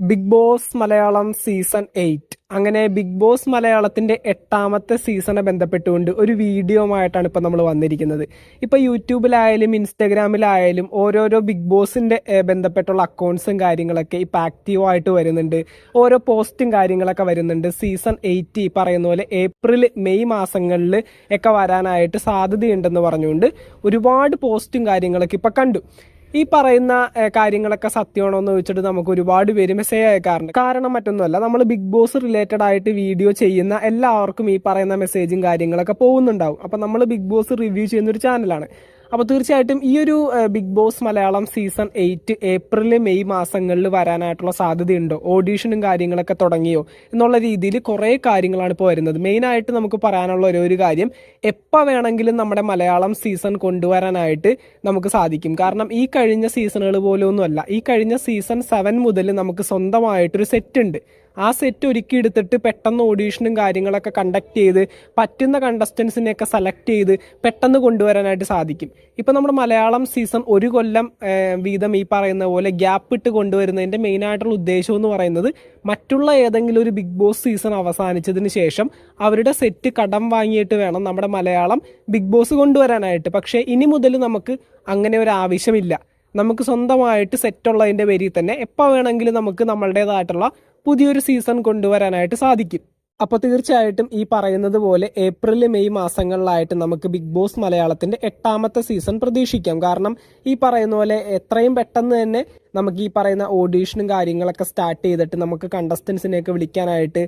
Bigg Boss Malayalam season eight. അങ്ങനെ big Boss മലയാളത്തിന്റെ എട്ടാമത്തെ സീസണെ ബന്ധപ്പെട്ടുകൊണ്ട് ഒരു വീഡിയോ ആയിട്ടാണ് ഇപ്പോൾ നമ്മൾ വന്നിരിക്കുന്നത്. ഇപ്പൊ യൂട്യൂബിലായാലും ഇൻസ്റ്റഗ്രാമിലായാലും ഓരോരോ ബിഗ് ബോസിന്റെ ബന്ധപ്പെട്ടുള്ള അക്കൗണ്ട്സും കാര്യങ്ങളൊക്കെ ഇപ്പൊ ആക്റ്റീവായിട്ട് വരുന്നുണ്ട്. ഓരോ പോസ്റ്റും കാര്യങ്ങളൊക്കെ വരുന്നുണ്ട്. സീസൺ എയ്റ്റ് ഈ പറയുന്ന പോലെ ഏപ്രിൽ മെയ് മാസങ്ങളിൽ ഒക്കെ വരാനായിട്ട് സാധ്യതയുണ്ടെന്ന് പറഞ്ഞുകൊണ്ട് ഒരുപാട് പോസ്റ്റും കാര്യങ്ങളൊക്കെ ഇപ്പോൾ കണ്ടു. ഈ പറയുന്ന കാര്യങ്ങളൊക്കെ സത്യമാണോ എന്ന് ചോദിച്ചിട്ട് നമുക്ക് ഒരുപാട് പേര് മെസ്സേജ് അയക്കാറുണ്ട്. കാരണം മറ്റൊന്നുമല്ല നമ്മൾ ബിഗ് ബോസ് റിലേറ്റഡ് ആയിട്ട് വീഡിയോ ചെയ്യുന്ന എല്ലാവർക്കും ഈ പറയുന്ന മെസ്സേജും കാര്യങ്ങളൊക്കെ പോകുന്നുണ്ടാവും. അപ്പം നമ്മൾ ബിഗ് ബോസ് റിവ്യൂ ചെയ്യുന്ന ഒരു ചാനലാണ് അപ്പോൾ തീർച്ചയായിട്ടും ഈ ഒരു Bigg Boss Malayalam season eight April May മാസങ്ങളിൽ വരാനായിട്ടുള്ള സാധ്യതയുണ്ടോ? ഓഡീഷനും കാര്യങ്ങളൊക്കെ തുടങ്ങിയോ? എന്നുള്ള രീതിയിൽ കുറേ കാര്യങ്ങളാണ് ഇപ്പോൾ വരുന്നത്. മെയിനായിട്ട് നമുക്ക് പറയാനുള്ള ഒരേ ഒരു കാര്യം എപ്പോൾ വേണമെങ്കിലും നമ്മുടെ മലയാളം സീസൺ കൊണ്ടുവരാനായിട്ട് നമുക്ക് സാധിക്കും. കാരണം ഈ കഴിഞ്ഞ സീസണുകൾ പോലൊന്നുമല്ല. ഈ കഴിഞ്ഞ സീസൺ സെവൻ മുതൽ നമുക്ക് സ്വന്തമായിട്ടൊരു സെറ്റ് ഉണ്ട്. ആ സെറ്റ് ഒരുക്കി എടുത്തിട്ട് പെട്ടെന്ന് ഓഡീഷനും കാര്യങ്ങളൊക്കെ കണ്ടക്ട് ചെയ്ത് പറ്റുന്ന കണ്ടസ്റ്റൻസിനെയൊക്കെ സെലക്ട് ചെയ്ത് പെട്ടെന്ന് കൊണ്ടുവരാനായിട്ട് സാധിക്കും. ഇപ്പം നമ്മുടെ മലയാളം സീസൺ ഒരു കൊല്ലം വീതം ഈ പറയുന്ന പോലെ ഗ്യാപ്പ് ഇട്ട് കൊണ്ടുവരുന്നതിന്റെ മെയിനായിട്ടുള്ള ഉദ്ദേശം എന്ന് പറയുന്നത് മറ്റുള്ള ഏതെങ്കിലും ഒരു ബിഗ് ബോസ് സീസൺ അവസാനിച്ചതിന് ശേഷം അവരുടെ സെറ്റ് കടം വാങ്ങിയിട്ട് വേണം നമ്മുടെ മലയാളം ബിഗ് ബോസ് കൊണ്ടുവരാനായിട്ട്. പക്ഷേ ഇനി മുതൽ നമുക്ക് അങ്ങനെ ഒരു ആവശ്യമില്ല. നമുക്ക് സ്വന്തമായിട്ട് സെറ്റുള്ളതിന്റെ പേരിൽ തന്നെ എപ്പോൾ വേണമെങ്കിലും നമുക്ക് നമ്മളുടേതായിട്ടുള്ള പുതിയൊരു സീസൺ കൊണ്ടുവരാനായിട്ട് സാധിക്കും. അപ്പോൾ തീർച്ചയായിട്ടും ഈ പറയുന്നത് പോലെ ഏപ്രിൽ മെയ് മാസങ്ങളിലായിട്ട് നമുക്ക് ബിഗ് ബോസ് മലയാളത്തിന്റെ എട്ടാമത്തെ സീസൺ പ്രതീക്ഷിക്കാം. കാരണം ഈ പറയുന്ന പോലെ എത്രയും പെട്ടെന്ന് തന്നെ നമുക്ക് ഈ പറയുന്ന ഓഡീഷനും കാര്യങ്ങളൊക്കെ സ്റ്റാർട്ട് ചെയ്തിട്ട് നമുക്ക് കണ്ടസ്റ്റൻസിനെയൊക്കെ വിളിക്കാനായിട്ട്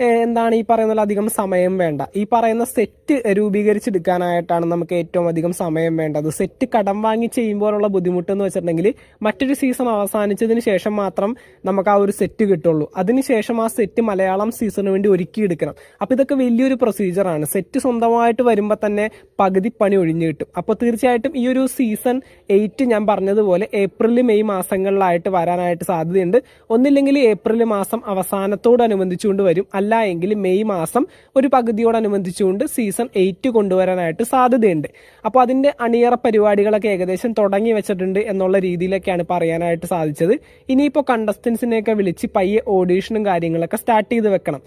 എന്താണ് ഈ പറയുന്ന അധികം സമയം വേണ്ട. ഈ പറയുന്ന സെറ്റ് രൂപീകരിച്ചെടുക്കാനായിട്ടാണ് നമുക്ക് ഏറ്റവും അധികം സമയം വേണ്ടത്. സെറ്റ് കടം വാങ്ങി ചെയ്യുമ്പോഴുള്ള ബുദ്ധിമുട്ട് എന്ന് വെച്ചിട്ടുണ്ടെങ്കിൽ മറ്റൊരു സീസൺ അവസാനിച്ചതിന് ശേഷം മാത്രം നമുക്ക് ആ ഒരു സെറ്റ് കിട്ടുള്ളൂ. അതിനുശേഷം ആ സെറ്റ് മലയാളം സീസണിന് വേണ്ടി ഒരുക്കിയെടുക്കണം അപ്പോൾ ഇതൊക്കെ വലിയൊരു പ്രൊസീജിയറാണ് സെറ്റ് സ്വന്തമായിട്ട് വരുമ്പോൾ തന്നെ പകുതി പണി ഒഴിഞ്ഞു കിട്ടും. അപ്പോൾ തീർച്ചയായിട്ടും ഈ ഒരു സീസൺ എയ്റ്റ് ഞാൻ പറഞ്ഞതുപോലെ ഏപ്രിൽ മെയ് മാസങ്ങളിലായിട്ട് വരാനായിട്ട് സാധ്യതയുണ്ട്. ഒന്നില്ലെങ്കിൽ ഏപ്രിൽ മാസം അവസാനത്തോടനുബന്ധിച്ചുകൊണ്ട് വരും. അല്ല എങ്കിൽ മെയ് മാസം ഒരു പകുതിയോടനുബന്ധിച്ചുകൊണ്ട് സീസൺ എയ്റ്റ് കൊണ്ടുവരാനായിട്ട് സാധ്യതയുണ്ട്. അപ്പോൾ അതിന്റെ അണിയറ പരിപാടികളൊക്കെ ഏകദേശം തുടങ്ങി വെച്ചിട്ടുണ്ട് എന്നുള്ള രീതിയിലൊക്കെയാണ് പറയാനായിട്ട് സാധിച്ചത്. ഇനിയിപ്പോൾ കണ്ടസ്റ്റൻസിനെയൊക്കെ വിളിച്ച് പയ്യെ ഓഡീഷനും കാര്യങ്ങളൊക്കെ സ്റ്റാർട്ട് ചെയ്ത് വെക്കണം.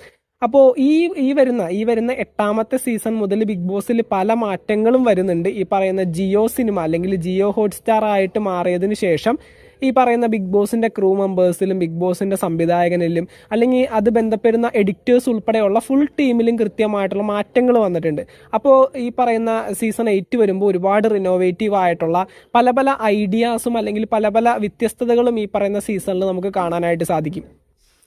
അപ്പോൾ ഈ ഈ വരുന്ന ഈ വരുന്ന എട്ടാമത്തെ സീസൺ മുതൽ ബിഗ് ബോസിൽ പല മാറ്റങ്ങളും വരുന്നുണ്ട്. ഈ പറയുന്ന ജിയോ സിനിമ അല്ലെങ്കിൽ ജിയോ ഹോട്ട്സ്റ്റാർ ആയിട്ട് മാറിയതിന് ശേഷം ഈ പറയുന്ന ബിഗ് ബോസിന്റെ ക്രൂ മെമ്പേഴ്സിലും ബിഗ് ബോസിന്റെ സംവിധായകനിലും അല്ലെങ്കിൽ അത് ബന്ധപ്പെടുന്ന എഡിറ്റേഴ്സ് ഉൾപ്പെടെയുള്ള ഫുൾ ടീമിലും കൃത്യമായിട്ടുള്ള മാറ്റങ്ങൾ വന്നിട്ടുണ്ട്. അപ്പോൾ ഈ പറയുന്ന സീസൺ എയ്റ്റ് വരുമ്പോൾ ഒരുപാട് റിനോവേറ്റീവ് ആയിട്ടുള്ള പല പല ഐഡിയാസും അല്ലെങ്കിൽ പല പല വ്യത്യസ്തതകളും ഈ പറയുന്ന സീസണിൽ നമുക്ക് കാണാനായിട്ട് സാധിക്കും.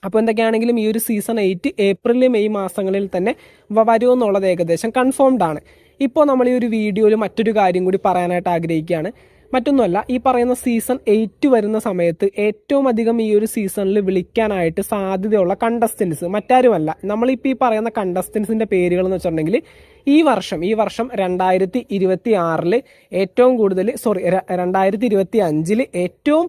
അപ്പോൾ എന്തൊക്കെയാണെങ്കിലും ഈ ഒരു സീസൺ എയ്റ്റ് ഏപ്രിൽ മെയ് മാസങ്ങളിൽ തന്നെ വരുമെന്നുള്ളത് ഏകദേശം കൺഫേംഡ് ആണ്. ഇപ്പോൾ നമ്മൾ ഈ ഒരു വീഡിയോയിൽ മറ്റൊരു കാര്യം കൂടി പറയാനായിട്ട് ആഗ്രഹിക്കുകയാണ്. മറ്റൊന്നുമല്ല ഈ പറയുന്ന സീസൺ എയ്റ്റ് വരുന്ന സമയത്ത് ഏറ്റവും അധികം ഈ ഒരു സീസണിൽ വിളിക്കാനായിട്ട് സാധ്യതയുള്ള കണ്ടസ്റ്റൻസ് മറ്റാരുമല്ല. നമ്മളിപ്പോൾ ഈ പറയുന്ന കണ്ടസ്റ്റൻസിന്റെ പേരുകൾ എന്ന് വെച്ചിട്ടുണ്ടെങ്കിൽ ഈ വർഷം ഈ വർഷം രണ്ടായിരത്തി ഇരുപത്തി ആറിൽ ഏറ്റവും കൂടുതൽ സോറി രണ്ടായിരത്തി ഇരുപത്തി അഞ്ചിൽ ഏറ്റവും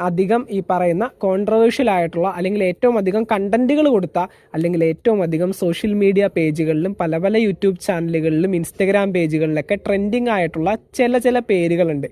അധികം ഈ പറയുന്ന കോൺട്രവേഴ്ഷ്യൽ ആയിട്ടുള്ള അല്ലെങ്കിൽ ഏറ്റവും അധികം കണ്ടന്റുകൾ കൊടുത്ത അല്ലെങ്കിൽ ഏറ്റവും അധികം സോഷ്യൽ മീഡിയ പേജുകളിലും പല പല യൂട്യൂബ് ചാനലുകളിലും ഇൻസ്റ്റഗ്രാം പേജുകളിലൊക്കെ ട്രെൻഡിങ് ആയിട്ടുള്ള ചില ചില പേരുകളുണ്ട്.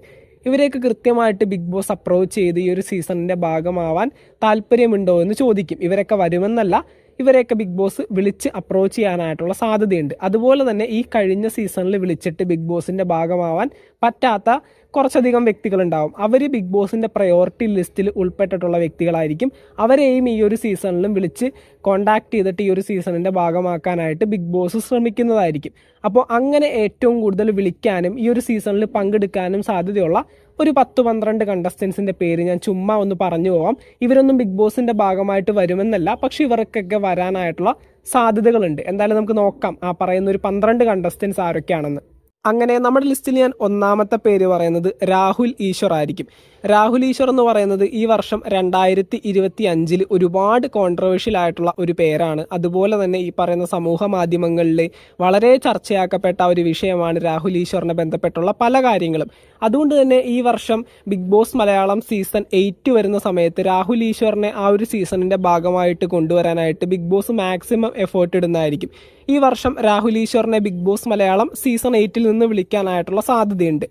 ഇവരെയൊക്കെ കൃത്യമായിട്ട് ബിഗ് ബോസ് അപ്രോച്ച് ചെയ്ത് ഈ ഒരു സീസണിന്റെ ഭാഗമാവാൻ താല്പര്യമുണ്ടോ എന്ന് ചോദിക്കും. ഇവരൊക്കെ വരുമെന്നല്ല ഇവരെയൊക്കെ ബിഗ് ബോസ് വിളിച്ച് അപ്രോച്ച് ചെയ്യാനായിട്ടുള്ള സാധ്യതയുണ്ട്. അതുപോലെ തന്നെ ഈ കഴിഞ്ഞ സീസണിൽ വിളിച്ചിട്ട് ബിഗ് ബോസിന്റെ ഭാഗമാവാൻ പറ്റാത്ത കുറച്ചധികം വ്യക്തികളുണ്ടാവും. അവർ ബിഗ് ബോസിന്റെ പ്രയോറിറ്റി ലിസ്റ്റിൽ ഉൾപ്പെട്ടിട്ടുള്ള വ്യക്തികളായിരിക്കും. അവരെയും ഈ ഒരു സീസണിലും വിളിച്ച് കോണ്ടാക്ട് ചെയ്തിട്ട് ഈ ഒരു സീസണിന്റെ ഭാഗമാക്കാനായിട്ട് ബിഗ് ബോസ് ശ്രമിക്കുന്നതായിരിക്കും. അപ്പോൾ അങ്ങനെ ഏറ്റവും കൂടുതൽ വിളിക്കാനും ഈ ഒരു സീസണിൽ പങ്കെടുക്കാനും സാധ്യതയുള്ള ഒരു പത്ത് പന്ത്രണ്ട് കണ്ടസ്റ്റൻസിന്റെ പേര് ഞാൻ ചുമ്മാ ഒന്ന് പറഞ്ഞു പോവാം. ഇവരൊന്നും ബിഗ് ബോസിന്റെ ഭാഗമായിട്ട് വരുമെന്നല്ല പക്ഷെ ഇവർക്കൊക്കെ വരാനായിട്ടുള്ള സാധ്യതകളുണ്ട്. എന്തായാലും നമുക്ക് നോക്കാം ആ പറയുന്ന ഒരു പന്ത്രണ്ട് കണ്ടസ്റ്റൻസ് ആരൊക്കെയാണെന്ന്. അങ്ങനെ നമ്മുടെ ലിസ്റ്റിൽ ഞാൻ ഒന്നാമത്തെ പേര് പറയുന്നത് രാഹുൽ ഈശ്വർ ആയിരിക്കും. രാഹുൽ ഈശ്വർ എന്ന് പറയുന്നത് ഈ വർഷം രണ്ടായിരത്തി ഇരുപത്തി അഞ്ചിൽ ഒരുപാട് കോൺട്രവേഴ്ഷ്യൽ ആയിട്ടുള്ള ഒരു പേരാണ്. അതുപോലെ തന്നെ ഈ പറയുന്ന സമൂഹ മാധ്യമങ്ങളിൽ വളരെ ചർച്ചയാക്കപ്പെട്ട ഒരു വിഷയമാണ് രാഹുൽ ഈശ്വറിനെ ബന്ധപ്പെട്ടുള്ള പല കാര്യങ്ങളും. അതുകൊണ്ട് തന്നെ ഈ വർഷം Bigg Boss Malayalam season eight വരുന്ന സമയത്ത് രാഹുൽ ഈശ്വറിനെ ആ ഒരു സീസണിന്റെ ഭാഗമായിട്ട് കൊണ്ടുവരാനായിട്ട് ബിഗ് ബോസ് മാക്സിമം എഫേർട്ട് ഇടുന്നതായിരിക്കും. ഈ വർഷം രാഹുൽ ഈശ്വറിനെ ബിഗ് ബോസ് മലയാളം സീസൺ എയ്റ്റിൽ നിന്ന് വിളിക്കാനായിട്ടുള്ള സാധ്യതയുണ്ട്.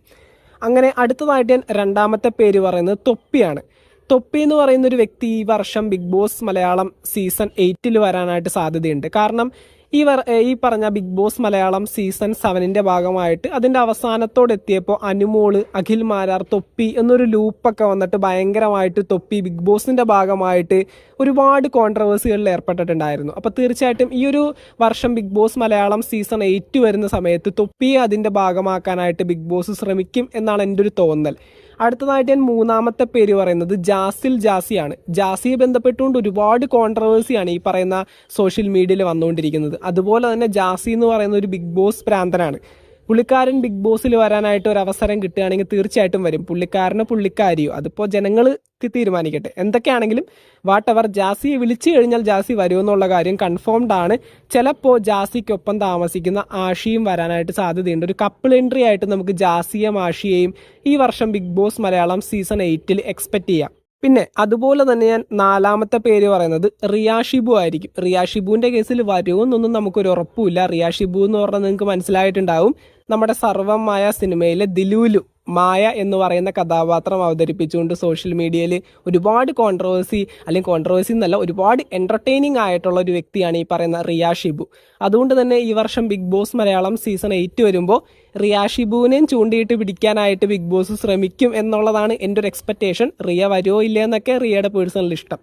അങ്ങനെ അടുത്തതായിട്ട് ഞാൻ രണ്ടാമത്തെ പേര് പറയുന്നത് തൊപ്പിയാണ്. തൊപ്പി എന്ന് പറയുന്ന ഒരു വ്യക്തി ഈ വർഷം ബിഗ് ബോസ് മലയാളം സീസൺ എയ്റ്റിൽ വരാനായിട്ട് സാധ്യതയുണ്ട്. കാരണം ഈ ഈ പറഞ്ഞ ബിഗ് ബോസ് മലയാളം സീസൺ സെവനിന്റെ ഭാഗമായിട്ട് അതിന്റെ അവസാനത്തോടെത്തിയപ്പോൾ അനുമോൾ അഖിൽ മാരാർ തൊപ്പി എന്നൊരു ലൂപ്പൊക്കെ വന്നിട്ട് ഭയങ്കരമായിട്ട് തൊപ്പി ബിഗ് ബോസിന്റെ ഭാഗമായിട്ട് ഒരുപാട് കോൺട്രവേഴ്സികളിൽ ഏർപ്പെട്ടിട്ടുണ്ടായിരുന്നു. അപ്പോൾ തീർച്ചയായിട്ടും ഈ ഒരു വർഷം Bigg Boss Malayalam season eight വരുന്ന സമയത്ത് തൊപ്പിയെ അതിന്റെ ഭാഗമാക്കാനായിട്ട് ബിഗ് ബോസ് ശ്രമിക്കും എന്നാണ് എന്റെ ഒരു തോന്നൽ. അടുത്തതായിട്ട് ഞാൻ മൂന്നാമത്തെ പേര് പറയുന്നത് ജാസിൽ ജാസിയാണ്. ജാസിയെ ബന്ധപ്പെട്ടുകൊണ്ട് ഒരുപാട് കോൺട്രവേഴ്സിയാണ് ഈ പറയുന്ന സോഷ്യൽ മീഡിയയിൽ വന്നുകൊണ്ടിരിക്കുന്നത്. അതുപോലെ തന്നെ ജാസി എന്ന് പറയുന്ന ഒരു ബിഗ് ബോസ് പ്രാന്തനാണ്. പുള്ളിക്കാരൻ ബിഗ് ബോസിൽ വരാനായിട്ട് ഒരു അവസരം കിട്ടുകയാണെങ്കിൽ തീർച്ചയായിട്ടും വരും. പുള്ളിക്കാരനോ പുള്ളിക്കാരിയോ. അതിപ്പോൾ ജനങ്ങൾ തീരുമാനിക്കട്ടെ. എന്തൊക്കെയാണെങ്കിലും വാട്ട് എവർ ജാസിയെ വിളിച്ചു കഴിഞ്ഞാൽ ജാസി വരുമെന്നുള്ള കാര്യം കൺഫേംഡ് ആണ്. ചിലപ്പോൾ ജാസിക്കൊപ്പം താമസിക്കുന്ന ആഷിയും വരാനായിട്ട് സാധ്യതയുണ്ട്. ഒരു കപ്പിൾ എൻട്രി ആയിട്ട് നമുക്ക് ജാസിയും ആഷിയെയും ഈ വർഷം ബിഗ് ബോസ് മലയാളം സീസൺ എയ്റ്റിൽ എക്സ്പെക്ട് ചെയ്യാം. പിന്നെ അതുപോലെ തന്നെ ഞാൻ നാലാമത്തെ പേര് പറയുന്നത് റിയാഷിബു ആയിരിക്കും. റിയാഷിബുവിന്റെ കേസിൽ വരുമെന്നൊന്നും നമുക്കൊരു ഉറപ്പുമില്ല. റിയാഷിബു എന്ന് പറഞ്ഞാൽ നിങ്ങൾക്ക് മനസ്സിലായിട്ടുണ്ടാവും. നമ്മുടെ സർവമായ സിനിമയിലെ ദിലൂലു. മായ എന്ന് പറയുന്ന കഥാപാത്രം അവതരിപ്പിച്ചുകൊണ്ട് സോഷ്യൽ മീഡിയയിൽ ഒരുപാട് കോൺട്രവേഴ്സി അല്ലെങ്കിൽ കോൺട്രവേഴ്സി എന്നല്ല ഒരുപാട് എന്റർടൈനിങ് ആയിട്ടുള്ള ഒരു വ്യക്തിയാണ് ഈ പറയുന്ന റിയ ഷിബു. അതുകൊണ്ട് തന്നെ ഈ വർഷം Bigg Boss Malayalam season eight വരുമ്പോൾ റിയ ഷിബുവിനെയും ചൂണ്ടിയിട്ട് പിടിക്കാനായിട്ട് ബിഗ് ബോസ് ശ്രമിക്കും എന്നുള്ളതാണ് എന്റെ ഒരു എക്സ്പെക്റ്റേഷൻ റിയ വരുമോ ഇല്ല എന്നൊക്കെ റിയയുടെ പേഴ്സണൽ ഇഷ്ടം.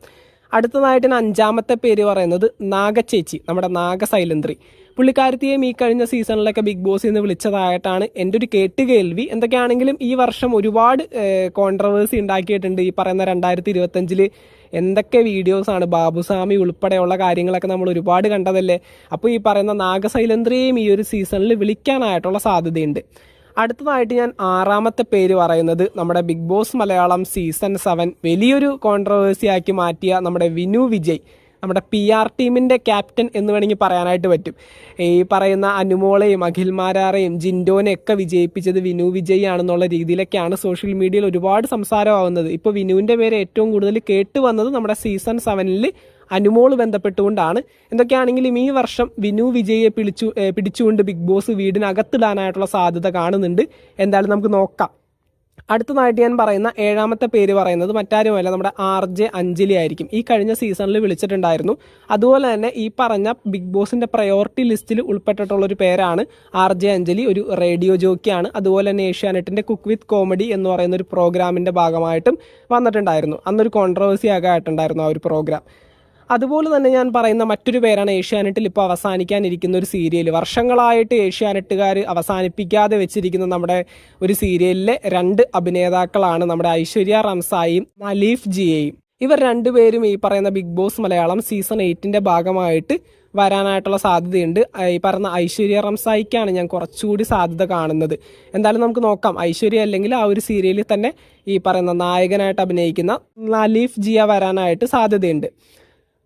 അടുത്തതായിട്ട് അഞ്ചാമത്തെ പേര് പറയുന്നത് നാഗച്ചേച്ചി നമ്മുടെ നാഗ സൈലന്ത്രി. പുള്ളിക്കാരത്തിയെയും ഈ കഴിഞ്ഞ സീസണിലൊക്കെ ബിഗ് ബോസിൽ നിന്ന് വിളിച്ചതായിട്ടാണ് എന്റെ ഒരു കേട്ടുകേൾവി എന്തൊക്കെയാണെങ്കിലും ഈ വർഷം ഒരുപാട് കോൺട്രവേഴ്സി ഉണ്ടാക്കിയിട്ടുണ്ട്. ഈ പറയുന്ന രണ്ടായിരത്തി ഇരുപത്തഞ്ചിൽ എന്തൊക്കെ വീഡിയോസാണ് ബാബുസ്വാമി ഉൾപ്പെടെയുള്ള കാര്യങ്ങളൊക്കെ നമ്മൾ ഒരുപാട് കണ്ടതല്ലേ? അപ്പോൾ ഈ പറയുന്ന നാഗശൈലന്ദ്രയെയും ഈ ഒരു സീസണിൽ വിളിക്കാനായിട്ടുള്ള സാധ്യതയുണ്ട്. അടുത്തതായിട്ട് ഞാൻ ആറാമത്തെ പേര് പറയുന്നത് നമ്മുടെ Bigg Boss Malayalam season seven വലിയൊരു കോൺട്രവേഴ്സി ആക്കി മാറ്റിയ നമ്മുടെ വിനു വിജയ്. നമ്മുടെ പി ആർ ടീമിന്റെ ക്യാപ്റ്റൻ എന്ന് വേണമെങ്കിൽ പറയാനായിട്ട് പറ്റും. ഈ പറയുന്ന അനുമോളെയും അഖിൽമാരാറേയും ജിൻഡോനെയൊക്കെ വിജയിപ്പിച്ചത് വിനു വിജയ് ആണെന്നുള്ള രീതിയിലൊക്കെയാണ് സോഷ്യൽ മീഡിയയിൽ ഒരുപാട് സംസാരമാവുന്നത്. ഇപ്പോൾ വിനുവിന്റെ പേര് ഏറ്റവും കൂടുതൽ കേട്ട് വന്നത് നമ്മുടെ സീസൺ സെവനിൽ അനുമോൾ ബന്ധപ്പെട്ടുകൊണ്ടാണ്. എന്തൊക്കെയാണെങ്കിലും ഈ വർഷം വിനു വിജയെ പിടിച്ചു പിടിച്ചുകൊണ്ട് ബിഗ് ബോസ് വീടിനകത്തിടാനായിട്ടുള്ള സാധ്യത കാണുന്നുണ്ട്. എന്തായാലും നമുക്ക് നോക്കാം. അടുത്തതായിട്ട് ഞാൻ പറയുന്ന ഏഴാമത്തെ പേര് പറയുന്നത് മറ്റാരുമല്ല നമ്മുടെ ആർ ജെ അഞ്ജലി ആയിരിക്കും. ഈ കഴിഞ്ഞ സീസണിൽ വിളിച്ചിട്ടുണ്ടായിരുന്നു. അതുപോലെ തന്നെ ഈ പറഞ്ഞ ബിഗ് ബോസിന്റെ പ്രയോറിറ്റി ലിസ്റ്റിൽ ഉൾപ്പെട്ടിട്ടുള്ള ഒരു പേരാണ് ആർ ജെ അഞ്ജലി ഒരു റേഡിയോ ജോക്കിയാണ്. അതുപോലെ തന്നെ ഏഷ്യാനെറ്റിന്റെ കുക്ക് വിത്ത് കോമഡി എന്ന് പറയുന്ന ഒരു പ്രോഗ്രാമിന്റെ ഭാഗമായിട്ടും വന്നിട്ടുണ്ടായിരുന്നു. അന്നൊരു കോൺട്രവേഴ്സി ആകായിട്ടുണ്ടായിരുന്നു ആ ഒരു പ്രോഗ്രാം. അതുപോലെ തന്നെ ഞാൻ പറയുന്ന മറ്റൊരു പേരാണ് ഏഷ്യാനെറ്റിൽ ഇപ്പോൾ അവസാനിക്കാനിരിക്കുന്ന ഒരു സീരിയൽ. വർഷങ്ങളായിട്ട് ഏഷ്യാനെറ്റുകാർ അവസാനിപ്പിക്കാതെ വെച്ചിരിക്കുന്ന നമ്മുടെ ഒരു സീരിയലിലെ രണ്ട് അഭിനേതാക്കളാണ് നമ്മുടെ ഐശ്വര്യ റംസായും മലീഫ് ജിയയും. ഇവർ രണ്ടുപേരും ഈ പറയുന്ന ബിഗ് ബോസ് മലയാളം സീസൺ എയ്റ്റിന്റെ ഭാഗമായിട്ട് വരാനായിട്ടുള്ള സാധ്യതയുണ്ട്. ഈ പറഞ്ഞ ഐശ്വര്യ റംസായിക്കാണ് ഞാൻ കുറച്ചുകൂടി സാധ്യത കാണുന്നത്. എന്തായാലും നമുക്ക് നോക്കാം. ഐശ്വര്യ അല്ലെങ്കിൽ ആ ഒരു സീരിയലിൽ തന്നെ ഈ പറയുന്ന നായകനായിട്ട് അഭിനയിക്കുന്ന നലീഫ് ജിയ വരാനായിട്ട് സാധ്യതയുണ്ട്.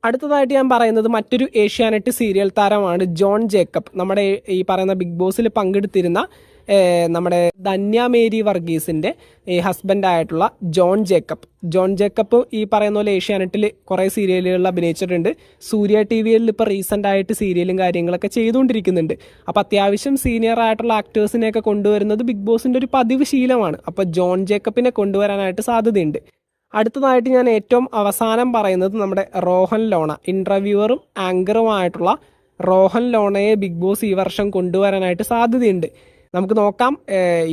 അടുത്തതായിട്ട് ഞാൻ പറയുന്നത് മറ്റൊരു ഏഷ്യാനെറ്റ് സീരിയൽ താരമാണ് ജോൺ ജേക്കബ്. നമ്മുടെ ഈ പറയുന്ന ബിഗ് ബോസിൽ പങ്കെടുത്തിരുന്ന നമ്മുടെ ധന്യ മേരി ഈ ഹസ്ബൻഡായിട്ടുള്ള ജോൺ ജേക്കബ്. ജോൺ ജേക്കബ് ഈ പറയുന്ന പോലെ ഏഷ്യാനെറ്റിൽ കുറേ സീരിയലുകളിൽ അഭിനയിച്ചിട്ടുണ്ട്. സൂര്യ ടി വിയിൽ ഇപ്പോൾ റീസെന്റ് ആയിട്ട് സീരിയലും കാര്യങ്ങളൊക്കെ ചെയ്തുകൊണ്ടിരിക്കുന്നുണ്ട്. അപ്പോൾ അത്യാവശ്യം സീനിയർ ആയിട്ടുള്ള ആക്ടേഴ്സിനെയൊക്കെ കൊണ്ടുവരുന്നത് ബിഗ് ബോസിന്റെ ഒരു പതിവ് ശീലമാണ്. അപ്പോൾ ജോൺ ജേക്കബിനെ കൊണ്ടുവരാനായിട്ട് സാധ്യതയുണ്ട്. അടുത്തതായിട്ട് ഞാൻ ഏറ്റവും അവസാനം പറയുന്നത് നമ്മുടെ റോഹൻ ലോണ ഇന്റർവ്യൂവറും ആങ്കറുമായിട്ടുള്ള റോഹൻ ലോണയെ ബിഗ് ബോസ് ഈ വർഷം കൊണ്ടുവരാനായിട്ട് സാധ്യതയുണ്ട്. നമുക്ക് നോക്കാം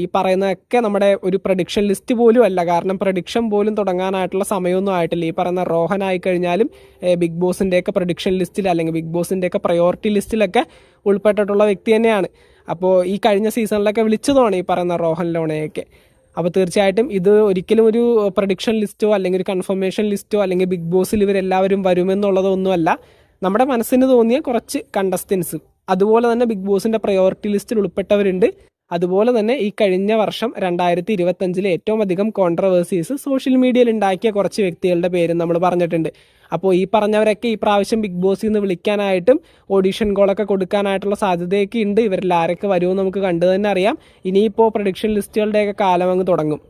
ഈ പറയുന്നതൊക്കെ നമ്മുടെ ഒരു പ്രഡിക്ഷൻ ലിസ്റ്റ് പോലും അല്ല. കാരണം പ്രഡിക്ഷൻ പോലും തുടങ്ങാനായിട്ടുള്ള സമയമൊന്നും ആയിട്ടില്ല. ഈ പറയുന്ന റോഹൻ ആയി കഴിഞ്ഞാലും ബിഗ് ബോസിന്റെയൊക്കെ പ്രഡിക്ഷൻ ലിസ്റ്റിൽ അല്ലെങ്കിൽ ബിഗ് ബോസിന്റെയൊക്കെ പ്രയോറിറ്റി ലിസ്റ്റിലൊക്കെ ഉൾപ്പെട്ടിട്ടുള്ള വ്യക്തി തന്നെയാണ്. അപ്പോൾ ഈ കഴിഞ്ഞ സീസണിലൊക്കെ വിളിച്ചതാണ് ഈ പറയുന്ന റോഹൻ ലോണയൊക്കെ അപ്പോൾ തീർച്ചയായിട്ടും ഇത് ഒരിക്കലും ഒരു പ്രൊഡിക്ഷൻ ലിസ്റ്റോ അല്ലെങ്കിൽ ഒരു കൺഫർമേഷൻ ലിസ്റ്റോ അല്ലെങ്കിൽ ബിഗ് ബോസിൽ ഇവരെല്ലാവരും വരുമെന്നുള്ളതൊന്നുമല്ല. നമ്മുടെ മനസ്സിന് തോന്നിയ കുറച്ച് കണ്ടസ്റ്റൻസ് അതുപോലെ തന്നെ ബിഗ് ബോസിന്റെ പ്രയോറിറ്റി ലിസ്റ്റിൽ ഉൾപ്പെട്ടവരുണ്ട്. അതുപോലെ തന്നെ ഈ കഴിഞ്ഞ വർഷം രണ്ടായിരത്തി ഇരുപത്തഞ്ചിലെ ഏറ്റവും അധികം കോൺട്രവേഴ്സീസ് സോഷ്യൽ മീഡിയയിൽ ഉണ്ടാക്കിയ കുറച്ച് വ്യക്തികളുടെ പേരും നമ്മൾ പറഞ്ഞിട്ടുണ്ട്. അപ്പോൾ ഈ പറഞ്ഞവരൊക്കെ ഈ പ്രാവശ്യം ബിഗ് ബോസിൽ നിന്ന് വിളിക്കാനായിട്ടും ഓഡീഷൻ കോളൊക്കെ കൊടുക്കാനായിട്ടുള്ള സാധ്യതയൊക്കെ ഉണ്ട്. ഇവരിൽ ആരൊക്കെ വരുമെന്ന് നമുക്ക് കണ്ടു തന്നെ അറിയാം. ഇനിയിപ്പോൾ പ്രൊഡിക്ഷൻ ലിസ്റ്റുകളുടെയൊക്കെ കാലം അങ്ങ് തുടങ്ങും.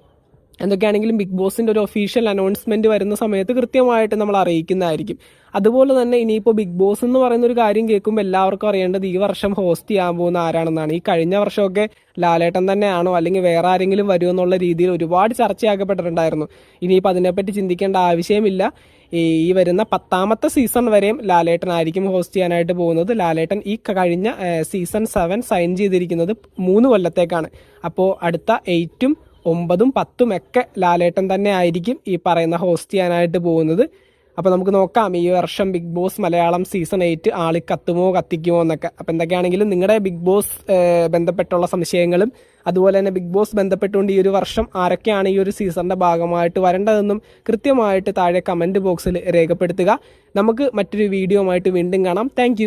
എന്തൊക്കെയാണെങ്കിലും ബിഗ് ബോസിന്റെ ഒരു ഒഫീഷ്യൽ അനൗൺസ്മെന്റ് വരുന്ന സമയത്ത് കൃത്യമായിട്ട് നമ്മൾ അറിയിക്കുന്നതായിരിക്കും. അതുപോലെ തന്നെ ഇനിയിപ്പോൾ ബിഗ് ബോസ് എന്ന് പറയുന്ന ഒരു കാര്യം കേൾക്കുമ്പോൾ എല്ലാവർക്കും അറിയേണ്ടത് ഈ വർഷം ഹോസ്റ്റ് ചെയ്യാൻ പോകുന്ന ആരാണെന്നാണ്. ഈ കഴിഞ്ഞ വർഷമൊക്കെ ലാലേട്ടൻ തന്നെയാണോ അല്ലെങ്കിൽ വേറെ ആരെങ്കിലും വരുമോ എന്നുള്ള രീതിയിൽ ഒരുപാട് ചർച്ചയാക്കപ്പെട്ടിട്ടുണ്ടായിരുന്നു. ഇനിയിപ്പോൾ അതിനെപ്പറ്റി ചിന്തിക്കേണ്ട ആവശ്യമില്ല. ഈ വരുന്ന പത്താമത്തെ സീസൺ വരെയും ലാലേട്ടൻ ആയിരിക്കും ഹോസ്റ്റ് ചെയ്യാനായിട്ട് പോകുന്നത്. ലാലേട്ടൻ ഈ കഴിഞ്ഞ സീസൺ സെവൻ സൈൻ ചെയ്തിരിക്കുന്നത് മൂന്ന് കൊല്ലത്തേക്കാണ്. അപ്പോൾ അടുത്ത എയ്റ്റും ഒമ്പതും പത്തും ഒക്കെ ലാലേട്ടൻ തന്നെ ആയിരിക്കും ഈ പറയുന്ന ഹോസ്റ്റ് ചെയ്യാനായിട്ട് പോകുന്നത്. അപ്പോൾ നമുക്ക് നോക്കാം ഈ വർഷം Bigg Boss Malayalam season eight ആളി കത്തുമോ കത്തിക്കുമോ എന്നൊക്കെ. അപ്പോൾ എന്തൊക്കെയാണെങ്കിലും നിങ്ങളുടെ ബിഗ് ബോസ് ബന്ധപ്പെട്ടുള്ള സംശയങ്ങളും അതുപോലെ തന്നെ ബിഗ് ബോസ് ബന്ധപ്പെട്ടുകൊണ്ട് ഈ ഒരു വർഷം ആരൊക്കെയാണ് ഈ ഒരു സീസണിന്റെ ഭാഗമായിട്ട് വരേണ്ടതെന്നും കൃത്യമായിട്ട് താഴെ കമന്റ് ബോക്സിൽ രേഖപ്പെടുത്തുക. നമുക്ക് മറ്റൊരു വീഡിയോ ആയിട്ട് വീണ്ടും കാണാം. താങ്ക്